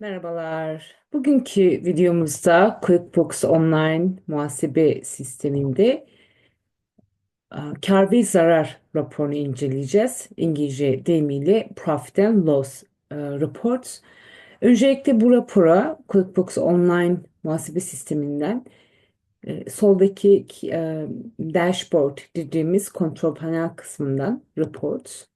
Merhabalar. Bugünkü videomuzda QuickBooks Online muhasebe sisteminde a, kar ve zarar raporunu inceleyeceğiz. İngilizce deyimiyle Profit and Loss e, Reports. Öncelikle bu rapora QuickBooks Online muhasebe sisteminden e, soldaki e, dashboard dediğimiz kontrol panel kısmından reports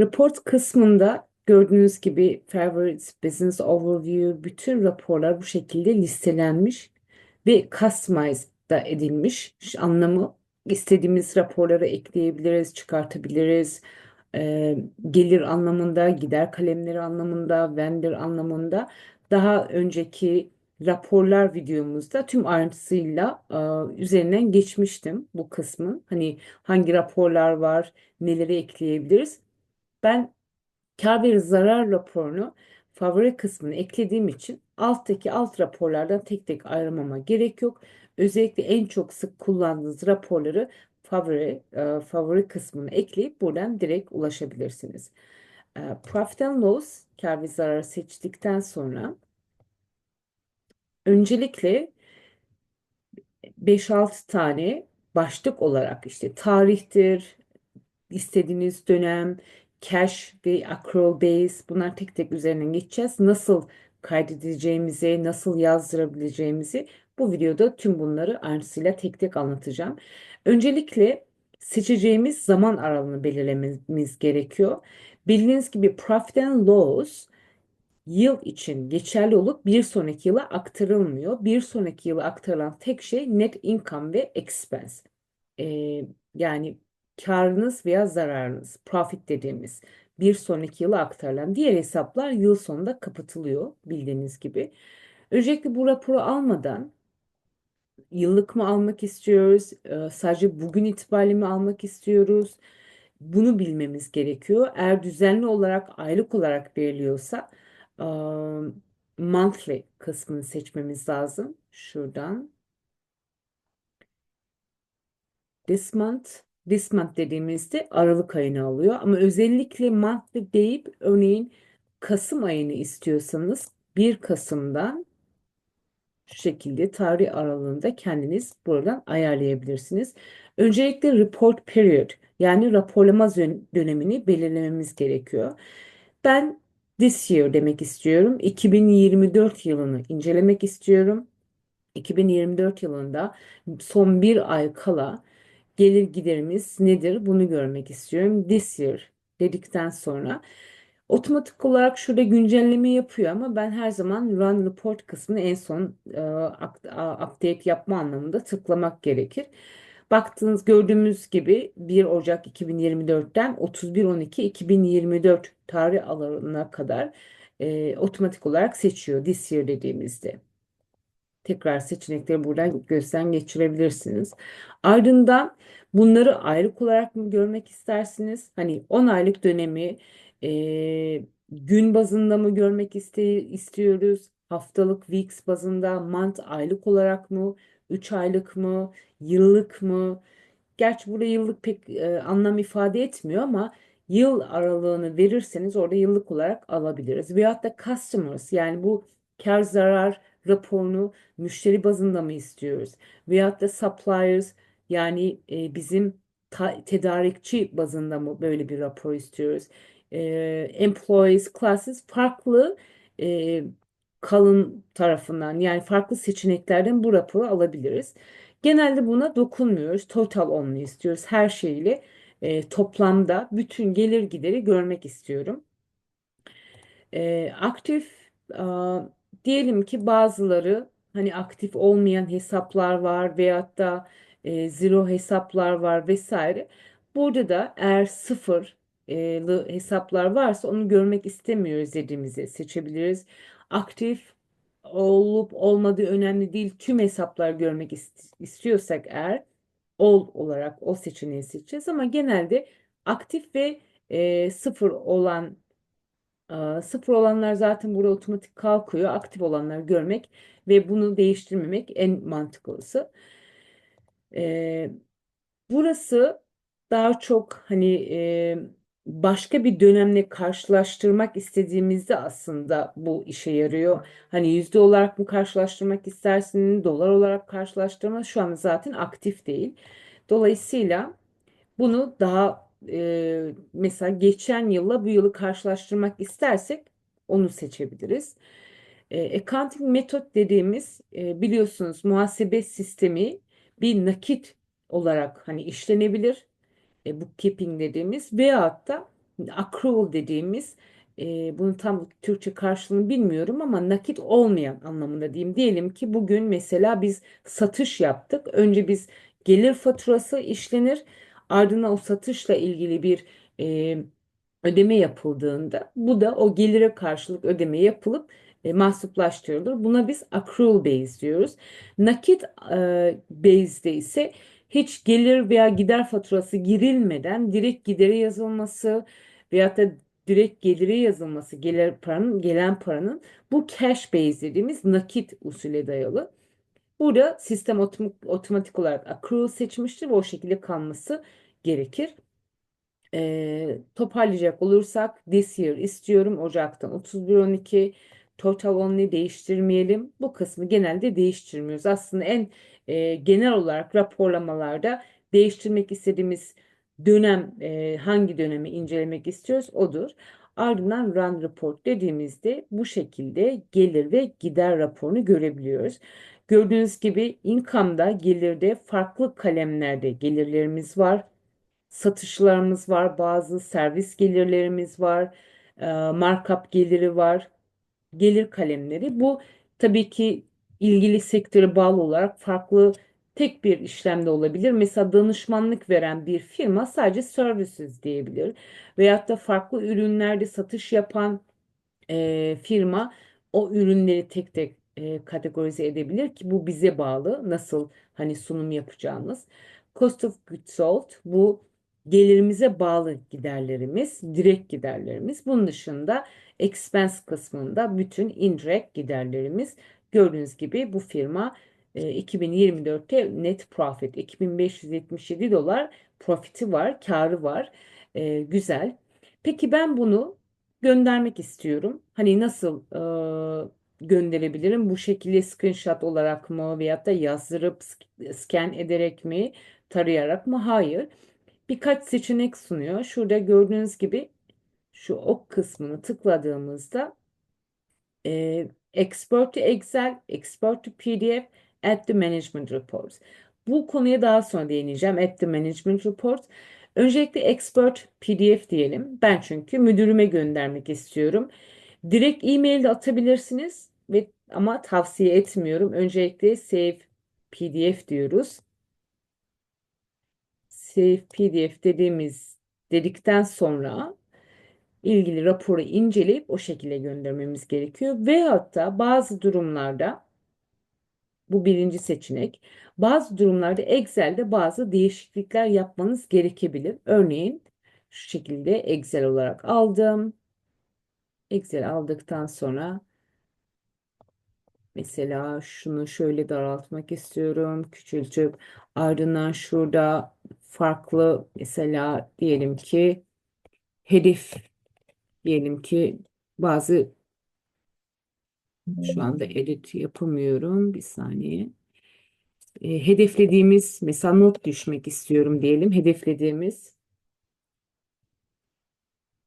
Report kısmında gördüğünüz gibi Favorites, Business Overview bütün raporlar bu şekilde listelenmiş ve customize da edilmiş. Şu anlamı istediğimiz raporları ekleyebiliriz, çıkartabiliriz. Ee, gelir anlamında, gider kalemleri anlamında, vendor anlamında daha önceki raporlar videomuzda tüm ayrıntısıyla e, üzerinden geçmiştim bu kısmın. Hani hangi raporlar var, neleri ekleyebiliriz. Ben kar ve zarar raporunu favori kısmına eklediğim için alttaki alt raporlardan tek tek ayırmama gerek yok. Özellikle en çok sık kullandığınız raporları favori e, favori kısmına ekleyip buradan direkt ulaşabilirsiniz. E, Profit and Loss kar ve zarar seçtikten sonra öncelikle 5-6 tane başlık olarak işte tarihtir, istediğiniz dönem, cash ve accrual base bunlar tek tek üzerinden geçeceğiz. Nasıl kaydedeceğimizi, nasıl yazdırabileceğimizi bu videoda tüm bunları ayrıntısıyla tek tek anlatacağım. Öncelikle seçeceğimiz zaman aralığını belirlememiz gerekiyor. Bildiğiniz gibi profit and loss yıl için geçerli olup bir sonraki yıla aktarılmıyor. Bir sonraki yıla aktarılan tek şey net income ve expense. Ee, yani karınız veya zararınız, profit dediğimiz bir sonraki yıla aktarılan diğer hesaplar yıl sonunda kapatılıyor bildiğiniz gibi. Öncelikle bu raporu almadan yıllık mı almak istiyoruz, e, sadece bugün itibariyle mi almak istiyoruz? Bunu bilmemiz gerekiyor. Eğer düzenli olarak, aylık olarak veriliyorsa e, monthly kısmını seçmemiz lazım. Şuradan. This month this month dediğimizde Aralık ayını alıyor. Ama özellikle monthly deyip örneğin Kasım ayını istiyorsanız 1 Kasım'dan şu şekilde tarih aralığında kendiniz buradan ayarlayabilirsiniz. Öncelikle report period yani raporlama dönemini belirlememiz gerekiyor. Ben this year demek istiyorum. 2024 yılını incelemek istiyorum. 2024 yılında son bir ay kala gelir giderimiz nedir bunu görmek istiyorum. This year dedikten sonra otomatik olarak şurada güncelleme yapıyor ama ben her zaman Run Report kısmını en son e, update yapma anlamında tıklamak gerekir. Baktığınız gördüğümüz gibi 1 Ocak 2024'ten 31-12-2024 tarih alanına kadar e, otomatik olarak seçiyor this year dediğimizde. Tekrar seçenekleri buradan gözden geçirebilirsiniz. Ardından bunları aylık olarak mı görmek istersiniz? Hani 10 aylık dönemi e, gün bazında mı görmek iste istiyoruz? Haftalık weeks bazında, month aylık olarak mı? 3 aylık mı? Yıllık mı? Gerçi burada yıllık pek e, anlam ifade etmiyor ama yıl aralığını verirseniz orada yıllık olarak alabiliriz. Veyahut da customers yani bu kar zarar raporunu müşteri bazında mı istiyoruz? Veyahut da suppliers yani e, bizim tedarikçi bazında mı böyle bir rapor istiyoruz? E, employees, classes farklı e, kalın tarafından yani farklı seçeneklerden bu raporu alabiliriz. Genelde buna dokunmuyoruz. Total only istiyoruz. Her şeyle e, toplamda bütün gelir gideri görmek istiyorum. E, aktif Diyelim ki bazıları hani aktif olmayan hesaplar var veyahut da e, zero hesaplar var vesaire. Burada da eğer sıfırlı hesaplar varsa onu görmek istemiyoruz dediğimizi seçebiliriz. Aktif olup olmadığı önemli değil. Tüm hesaplar görmek istiyorsak eğer all olarak o seçeneği seçeceğiz ama genelde aktif ve e, sıfır olan Sıfır olanlar zaten burada otomatik kalkıyor. Aktif olanları görmek ve bunu değiştirmemek en mantıklısı. Ee, burası daha çok hani e, başka bir dönemle karşılaştırmak istediğimizde aslında bu işe yarıyor. Hani yüzde olarak mı karşılaştırmak istersin, dolar olarak karşılaştırma şu an zaten aktif değil. Dolayısıyla bunu daha e, mesela geçen yılla bu yılı karşılaştırmak istersek onu seçebiliriz. E, accounting metot dediğimiz e, biliyorsunuz muhasebe sistemi bir nakit olarak hani işlenebilir e, bookkeeping dediğimiz veyahut da accrual dediğimiz e, bunun tam Türkçe karşılığını bilmiyorum ama nakit olmayan anlamında diyeyim. Diyelim ki bugün mesela biz satış yaptık. Önce biz gelir faturası işlenir. Ardından o satışla ilgili bir e, ödeme yapıldığında bu da o gelire karşılık ödeme yapılıp e, mahsuplaştırılır. Buna biz accrual based diyoruz. Nakit e, based'de ise hiç gelir veya gider faturası girilmeden direkt gidere yazılması veyahut da direkt gelire yazılması gelir paranın gelen paranın bu cash based dediğimiz nakit usule dayalı. Burada sistem otomatik olarak accrual seçmiştir ve o şekilde kalması gerekir. E, toparlayacak olursak this year istiyorum Ocak'tan 31-12 total only değiştirmeyelim. Bu kısmı genelde değiştirmiyoruz. Aslında en e, genel olarak raporlamalarda değiştirmek istediğimiz dönem e, hangi dönemi incelemek istiyoruz odur. Ardından run report dediğimizde bu şekilde gelir ve gider raporunu görebiliyoruz. Gördüğünüz gibi income'da gelirde farklı kalemlerde gelirlerimiz var satışlarımız var, bazı servis gelirlerimiz var, e, markup geliri var, gelir kalemleri. Bu tabii ki ilgili sektöre bağlı olarak farklı tek bir işlemde olabilir. Mesela danışmanlık veren bir firma sadece services diyebilir. Veyahut da farklı ürünlerde satış yapan e, firma o ürünleri tek tek e, kategorize edebilir ki bu bize bağlı. Nasıl hani sunum yapacağımız. Cost of goods sold bu gelirimize bağlı giderlerimiz, direkt giderlerimiz. Bunun dışında expense kısmında bütün indirect giderlerimiz. Gördüğünüz gibi bu firma 2024'te e, net profit 2577 dolar profiti var, karı var. E, güzel. Peki ben bunu göndermek istiyorum. Hani nasıl e, gönderebilirim? Bu şekilde screenshot olarak mı veyahut da yazdırıp scan ederek mi, tarayarak mı? Hayır birkaç seçenek sunuyor. Şurada gördüğünüz gibi şu ok kısmını tıkladığımızda e, Export to Excel, Export to PDF, Add the Management Reports. Bu konuya daha sonra değineceğim. Add the Management Reports. Öncelikle Export PDF diyelim. Ben çünkü müdürüme göndermek istiyorum. Direkt e-mail de atabilirsiniz ve ama tavsiye etmiyorum. Öncelikle Save PDF diyoruz. Save PDF dediğimiz dedikten sonra ilgili raporu inceleyip o şekilde göndermemiz gerekiyor. Ve hatta bazı durumlarda bu birinci seçenek. Bazı durumlarda Excel'de bazı değişiklikler yapmanız gerekebilir. Örneğin şu şekilde Excel olarak aldım. Excel aldıktan sonra Mesela şunu şöyle daraltmak istiyorum. Küçültüp ardından şurada farklı mesela diyelim ki hedef diyelim ki bazı şu anda edit yapamıyorum. Bir saniye. E, hedeflediğimiz mesela not düşmek istiyorum diyelim. Hedeflediğimiz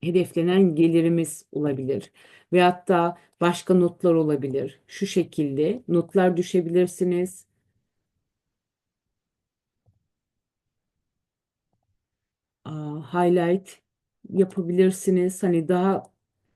hedeflenen gelirimiz olabilir. Veyahut da başka notlar olabilir. Şu şekilde notlar düşebilirsiniz. highlight yapabilirsiniz. Hani daha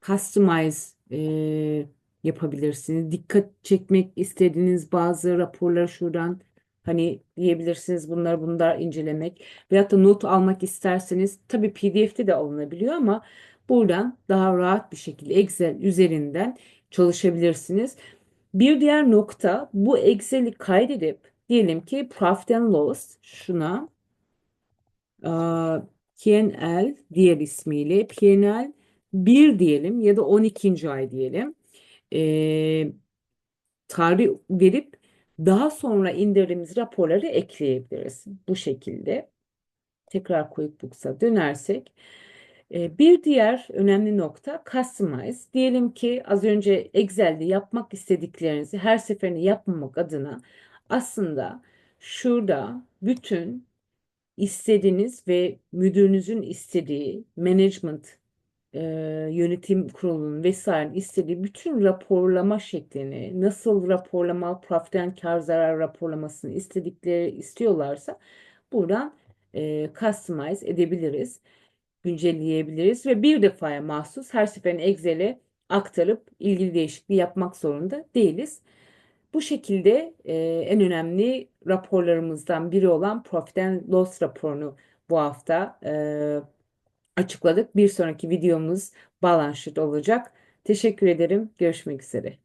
customize e, yapabilirsiniz. Dikkat çekmek istediğiniz bazı raporları şuradan hani diyebilirsiniz bunlar bunlar incelemek veyahut da not almak isterseniz tabii PDF'de de alınabiliyor ama buradan daha rahat bir şekilde Excel üzerinden çalışabilirsiniz. Bir diğer nokta bu Excel'i kaydedip diyelim ki Profit and Loss şuna P&L diğer ismiyle P&L 1 diyelim ya da 12. ay diyelim. E, tarih verip daha sonra indirdiğimiz raporları ekleyebiliriz. Bu şekilde. Tekrar QuickBooks'a dönersek E, Bir diğer önemli nokta customize. Diyelim ki az önce Excel'de yapmak istediklerinizi her seferinde yapmamak adına aslında şurada bütün istediğiniz ve müdürünüzün istediği management e, yönetim kurulunun vesaire istediği bütün raporlama şeklini nasıl raporlama profitten kar zarar raporlamasını istedikleri istiyorlarsa buradan e, customize edebiliriz güncelleyebiliriz ve bir defaya mahsus her seferinde Excel'e aktarıp ilgili değişikliği yapmak zorunda değiliz. Bu şekilde e, en önemli raporlarımızdan biri olan Profit and Loss raporunu bu hafta e, açıkladık. Bir sonraki videomuz balance olacak. Teşekkür ederim. Görüşmek üzere.